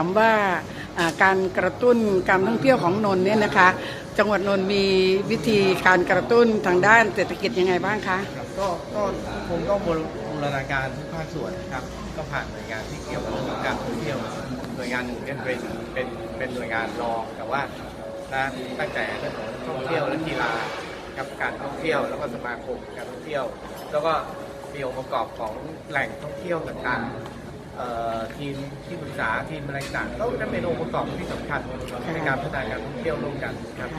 ากเรียนถามว่าการกระตุ้นการท่องเที่ยวของนนท์เนี่ยนะคะ จังหวัดนนท์มีวิธีการกระตุ้นทางด้านเศรษฐกิจยังไงบ้างคะก็ก็คงต้องบูรณาการทุกภาคส่วนนะครับ ก็ผ่านหน่วยงานที่เกี่ยวกับเรื่องของการท่องเที่ยวหน่วยงานหนึ่งเป็นเป็นเป็นเป็นหน่วยงานรองแต่ว่านะตั้งแต่เรื่องของท่องเที่ยวและกีฬากับการท่องเที่ยวแล้วก็สมาคมการท่องเที่ยว แล้วก็มีองค์ประกอบของแหล่งท่องเที่ยวต่างๆ ทีมที่ปรึกษาทีมอะไรต่างๆก็จะเป็นองค์ประกอบที่สำคัญในการพัฒนาการท่องเที่ยวร่วมกันครับ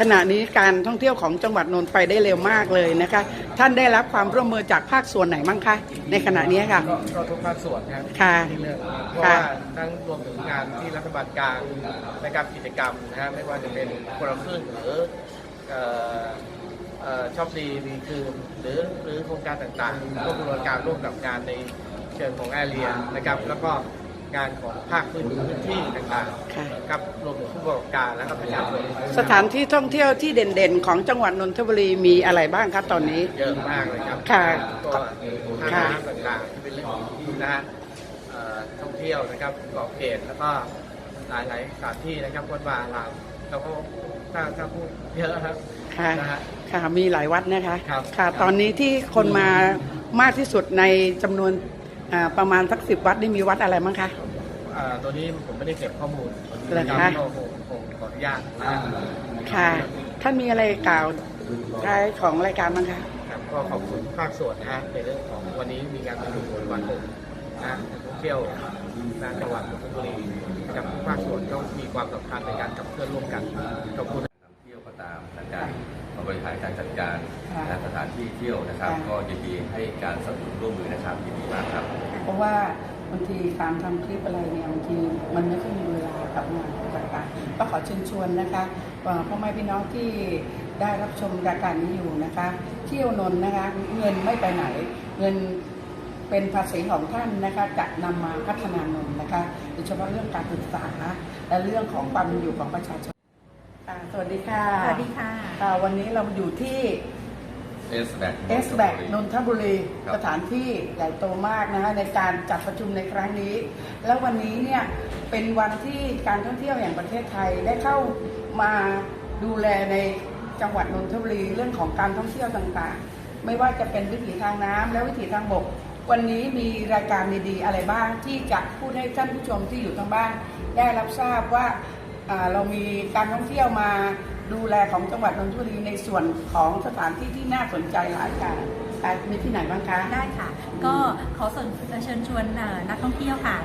ขณะนี้การท่องเที่ยวของจังหวัดนนท์ไปได้เร็วมากเลยนะคะ ท่านได้รับความร่วมมือจากภาคส่วนไหนบ้างคะในขณะนี้ค่ะก็ก็ทุกภาคส่วนครับค่ะที่เลือกเพราะว่าทั้งรวมถึงงานที่รัฐบาลกลางในการกิจกรรมนะฮะไม่ว่าจะเป็นคนละครึ่งหรือเอ่อเอ่อชอบดีมีคืนหรือหรือโครงการต่างๆร่วมบริการร่วมกับงานใน เชิงของแอเรียนะครับ แล้วก็งานของภาคพื้นพื้นที่ต่างค่ะ ๆกับรวมถึงผู้ประกอบการและก็ประชาชนสถานที่ท่องเที่ยวที่เด่นๆ ของจังหวัดนนทบุรีมีอะไรบ้างคะตอนนี้ เยอะมากเลยครับค่ะก็ทางค่ะน้ำต่างๆที่เป็นเรื่องของนะฮะเอ่อท่องเที่ยวนะครับเกาะเกร็ดแล้วก็หลายๆสถานที่นะครับวัดวาอารามเราก็ถ้าถ้าพูดเยอะครับค่ะ นะฮะ ค่ะ มีหลายวัดนะคะ ครับ ค่ะ ตอนนี้ที่คนมามากที่สุดในจำนวน อ่าประมาณสักสิบวัดนี่มีวัดอะไรบ้างคะเอ่อตัวนี้ผมไม่ได้เก็บข้อมูลเหรอคะรับก็คงคงขออนุญาตนะฮะค่ะ ท่านมีอะไรกล่าวท้ายของรายการบ้างคะ ครับก็ขอบคุณภาคส่วนนะฮะในเรื่องของวันนี้มีการประชุมวันหกนะท่องเที่ยวนะจังหวัดนนทบุรีนะครับทุกภาคส่วนก็มีความสำคัญในการขับเคลื่อนร่วมกันขอบคุณท่องเที่ยวก็ตามทางการบริหารการจัดการค่ะ และสถานที่เที่ยวนะครับค่ะก็ยินดีให้การสนับสนุนร่วมมือนะครับยินดีมากครับเพราะว่าบางทีการทำคลิปอะไรเนี่ยบางทีมันไม่ค่อยมีเวลากับงานต่างๆก็ขอเชิญชวนนะคะเอ่อพ่อแม่พี่น้องที่ได้รับชมรายการนี้อยู่นะคะ เที่ยวนนท์นะคะเงินไม่ไปไหน เงินเป็นภาษีของท่านนะคะจะนำมาพัฒนานนท์นะคะโดยเฉพาะเรื่องการศึกษา และเรื่องของความเป็นอยู่ของประชาชนอ่าสวัสดีค่ะสวัสดีค่ะค่ะ วันนี้เราอยู่ที่ S Back เอสแบกนนทบุรีครับ สถานที่ใหญ่โตมากนะคะในการจัดประชุมในครั้งนี้ แล้ววันนี้เนี่ยเป็นวันที่การท่องเที่ยวแห่งประเทศไทยได้เข้ามาดูแลในจังหวัดนนทบุรีเรื่องของการท่องเที่ยวต่างๆ ไม่ว่าจะเป็นวิถีทางน้ำและวิถีทางบก วันนี้มีรายการดีๆอะไรบ้างที่จะพูดให้ท่านผู้ชมที่อยู่ทางบ้าน ได้รับทราบว่าอ่าเรามีการท่องเที่ยวมา ดูแลของจังหวัดนนทบุรีในส่วนของสถานที่ที่น่าสนใจหลายการอ่ามีที่ไหนบ้างคะ ได้ค่ะ ก็ขอเชิญชวนนักท่องเที่ยวค่ะ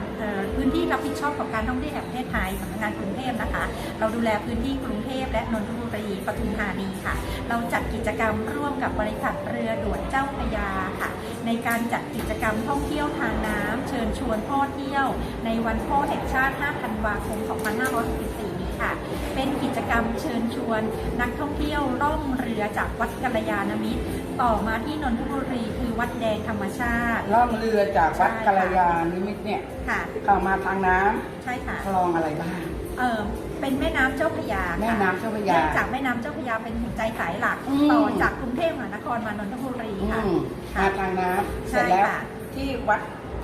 พื้นที่รับผิดชอบของการท่องเที่ยวแห่งประเทศไทยสำนักงานกรุงเทพนะคะ เราดูแลพื้นที่กรุงเทพและนนทบุรีปทุมธานีค่ะ เราจัดกิจกรรมร่วมกับบริษัทเรือด่วนเจ้าพยาค่ะ ในการจัดกิจกรรมท่องเที่ยวทางน้ำเชิญชวนพ่อเที่ยว ในวันพ่อแห่งชาติ 5 ธันวาคม 2564 ค่ะ เป็นกิจกรรมเชิญชวนนักท่องเที่ยวล่องเรือจากวัดกัลยาณมิตร ต่อมาที่นนทบุรีคือวัดแดงธรรมชาติ ล่องเรือจากวัดกัลยาณิมิตรเนี่ยค่ะเข้ามาทางน้ำใช่ค่ะคลองอะไรบ้างเออเป็นแม่น้ำเจ้าพระยาค่ะแม่น้ำเจ้าพระยาเนื่องจากแม่น้ำเจ้าพระยาเป็นหัวใจสายหลักอืมต่อจากกรุงเทพมหานครมานนทบุรีอืค่ะมค่ะมาทางน้ำเสใช่ร็จแล้วค่ะที่วัด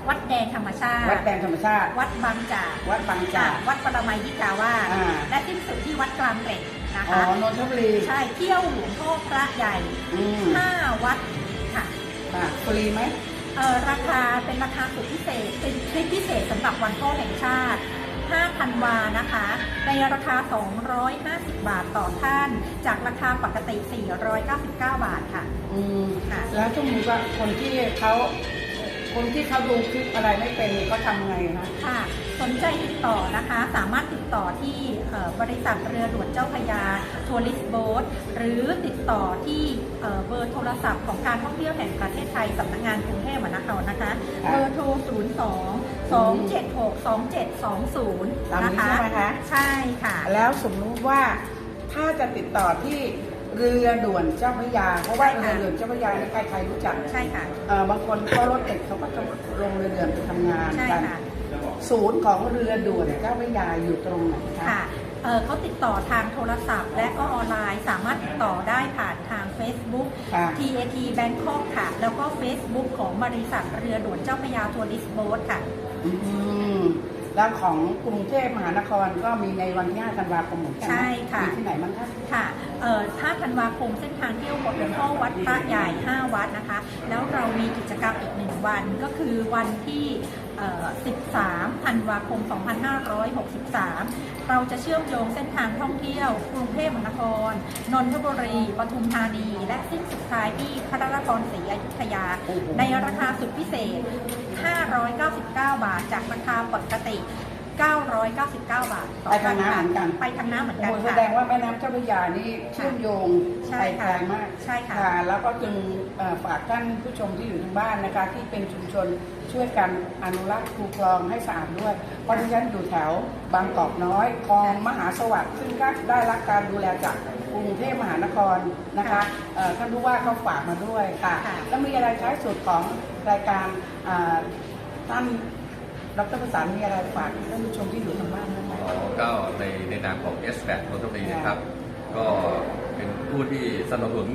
วัดแดงธรรมชาติ วัดแดงธรรมชาติ วัดบางจากวัดบางจากวัดปรมัยยิกาวาสอ่าและสิ้นสุดที่วัดกลางเกร็ดนะอ๋อคะนนทบุรีใช่เที่ยวหลวงพ่อพระใหญ่อืมห้าวัดค่ะอะฟรีไหมเอ่อราคาเป็นราคาสุดพิเศษ เป็นทริปพิเศษสำหรับวันพ่อแห่งชาติ5ธันวานะคะ ในราคา 250 บาทต่อท่าน จากราคาปกติ 499 บาทค่ะ อืมค่ะ แล้วถ้ามีว่าคนที่เขา คนที่เขาดูคลิปอะไรไม่เป็นเนี่ยก็ทำไงนะค่ะ สนใจติดต่อนะคะ สามารถติดต่อที่เอ่อบริษัทเรือด่วนเจ้าพระยาทัวริสโบ๊ทหรือติดต่อที่เอ่อเบอร์โทรศัพท์ของการท่องเที่ยวแห่งประเทศไทยสำนักงานกรุงเทพมหานครนะคะค่ะเบอร์โทร 02 276 2720ตามนะนี้คะใช่ไหมคะ ใช่ค่ะ แล้วสมมุติว่าถ้าจะติดต่อที่ เรือด่วนเจ้าพระยา เพราะว่าใช่เรือค่ะด่วนเจ้าพระยานี่ใครๆรู้จักใช่ค่ะเอ่อบางคนเขารถติดเขาก็จะลงเรือด่วนไปทำงานใช่กันค่ะศูนย์ของเรือด่วนเจ้าพระยาอยู่ตรงไหนคะค่ะเอ่อเขาติดต่อทางโทรศัพท์ และก็ออนไลน์สามารถติดต่อได้ผ่านทาง Facebook ค่ะ TAT Bangkok ค่ะ แล้วก็ Facebook ของบริษัทเรือด่วนเจ้าพระยาทัวริสโบ๊ทค่ะ อืมแล้วของกรุงเทพมหานครก็มีในวันที่5ธันวาคมเหมือนกันนใช่ค่ะมีที่ไหนบ้างคะค่ะเอ่อถ้าธันวาคมเส้นทางเที่ยวหลวงพ่อวัดพระใหญ่ 5 วัดนะคะ แล้วเรามีกิจกรรมอีกหนึ่งวันก็คือวันที่เอ่อ 13ธันวาคม 2563 เราจะเชื่อมโยงเส้นทางท่องเที่ยวกรุงเทพมหานคร นนทบุรี ปทุมธานี และสิ้นสุดท้ายที่พระนครศรีอยุธยาโอ้โหในราคาสุดพิเศษ 599 บาทจากราคาปกติ 999 บาทต่อไปทางน้ำเหมือนกัน ไปทางน้ำเหมือนกันโอ้โหแสค่ะดงว่าแม่น้ำเจ้าพระยานี่เชื่อมโยงใช่ไปค่ะไกลมากใช่ค่ะ แล้วก็จึงเอ่อฝากท่านผู้ชมที่อยู่ทางบ้านนะคะ ที่เป็นชุมชนช่วยกันอนุรักษ์คูคลองให้สะอาดด้วย เพราะที่ฉันอยู่แถวบางกอกน้อยคลองมหาสวัสดิ์ซึ่งก็ได้รับการดูแลจากกรุงเทพมหานครนะคะเอ่อท่านรู้ว่าเขาฝากมาด้วยค่ะ ค่ะ แล้วมีอะไรท้ายสุดของรายการอ่าท่าน ดรประสานมีอะไรฝากท่านผู้ชมที่อยู่ทางบ้านบ้างไหมอ๋อก็ในในนามของ s 8นนทบุรีนะครับ ก็เป็นผู้ที่สนับสนุน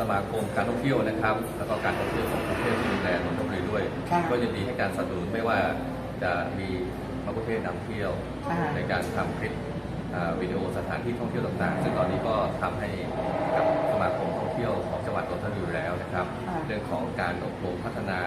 สมาคมการท่องเที่ยวนะครับ แล้วก็การท่องเที่ยวของกรุงเทพที่ดูแลนนทบุรีด้วยค่ะก็ยินดีให้การสนับสนุนไม่ว่าจะมีมะกุเทศนำเที่ยวค่ะในการทำคลิปอ่าวิดีโอสถานที่ท่องเที่ยวต่างๆ ซึ่งตอนนี้ก็ทำให้กับสมาคมท่องเที่ยวของจังหวัดนนทบุรีอยู่แล้วนะครับค่ะเรื่องของการอบรมพัฒนา